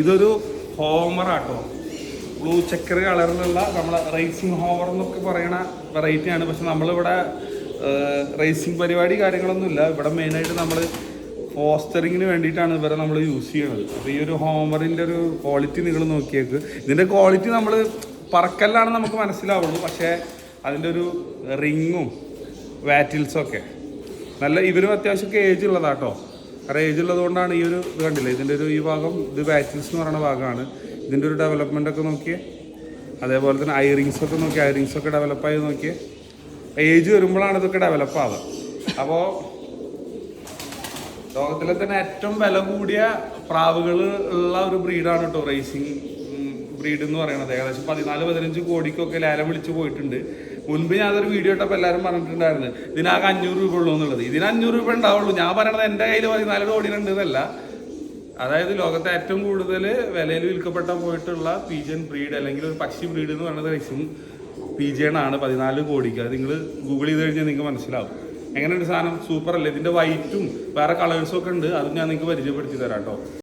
ഇതൊരു ഹോമറാട്ടോ blue checker കളറിലുള്ള നമ്മൾ റേസിംഗ് ഹോമർ എന്നൊക്കെ പറയണ വെറൈറ്റിയാണ് പക്ഷെ നമ്മളിവിടെ റേസിംഗ് പരിപാടി കാര്യങ്ങളൊന്നുമില്ല ഇവിടെ മെയിനായിട്ട് നമ്മൾ ഫോസ്റ്ററിങ്ങിന് വേണ്ടിയിട്ടാണ് ഇവരെ നമ്മൾ യൂസ് ചെയ്യുന്നത് അപ്പോൾ ഈ ഒരു ഹോമറിന്റെ ഒരു ക്വാളിറ്റി നിങ്ങൾ നോക്കിയേക്ക്. ഇതിന്റെ ക്വാളിറ്റി നമ്മൾ പറക്കല്ലാണ് നമുക്ക് മനസ്സിലാവുള്ളൂ. പക്ഷേ അതിന്റെ ഒരു റിങ്ങും വാറ്റിൽസും ഒക്കെ. നല്ല ഇവരും അത്യാവശ്യം ഏജ് ഉള്ളതാട്ടോ കാരണം ഏജ് ഉള്ളതുകൊണ്ടാണ് ഈ ഒരു ഇത് കണ്ടില്ലേ? ഇതിന്റെ ഒരു ഈ ഭാഗം ഇത് വാറ്റിൽസ് എന്ന് പറയുന്ന ഭാഗമാണ്. ഇതിന്റെ ഒരു ഡെവലപ്മെന്റ് ഒക്കെ നോക്കിയേ. അതേപോലെ തന്നെ ഐറിങ്സ് ഒക്കെ നോക്കി ഐറിങ്സ് ഒക്കെ ഡെവലപ്പായി നോക്കിയേ. ഏജ് വരുമ്പോഴാണ് ഇതൊക്കെ ഡെവലപ്പ് ആവുക. അപ്പോൾ ലോകത്തിലെ തന്നെ ഏറ്റവും വില കൂടിയ പ്രാവുകൾ ഉള്ള ഒരു ബ്രീഡാണ് കേട്ടോ റേസിംഗ് ബ്രീഡ് എന്ന് പറയുന്നത് ഏകദേശം പതിനാല് പതിനഞ്ച് കോടിക്കൊക്കെ ലേലം വിളിച്ച് പോയിട്ടുണ്ട്. മുൻപ് ഞാൻ അതൊരു വീഡിയോ ഇട്ടപ്പോൾ എല്ലാവരും പറഞ്ഞിട്ടുണ്ടായിരുന്നു ഇതിനാകെ അഞ്ഞൂറ് രൂപ ഉള്ളൂ എന്നുള്ളത്. ഇതിന് അഞ്ഞൂറ് രൂപ ഉണ്ടാവുള്ളൂ. ഞാൻ പറയണത് എന്റെ കയ്യിൽ പതിനാല് കോടിയിലുണ്ട് എന്നല്ല അതായത് ലോകത്തെ ഏറ്റവും കൂടുതൽ വിലയിൽ വിൽക്കപ്പെട്ട പോയിട്ടുള്ള പീജൻ ബ്രീഡ് അല്ലെങ്കിൽ ഒരു പക്ഷി ബ്രീഡ് എന്ന് പറയുന്നത് റേസിംഗ് പീജൻ ആണ് പതിനാല് കോടിക്ക്. അത് നിങ്ങൾ ഗൂഗിൾ ചെയ്ത് കഴിഞ്ഞാൽ നിങ്ങൾക്ക് മനസ്സിലാവും. എങ്ങനെയുണ്ട് സാധനം സൂപ്പർ അല്ലേ ഇതിന്റെ വൈറ്റും വേറെ കളേഴ്സും ഒക്കെ ഉണ്ട്. അതും ഞാൻ നിങ്ങൾക്ക് പരിചയപ്പെടുത്തി തരാം കേട്ടോ.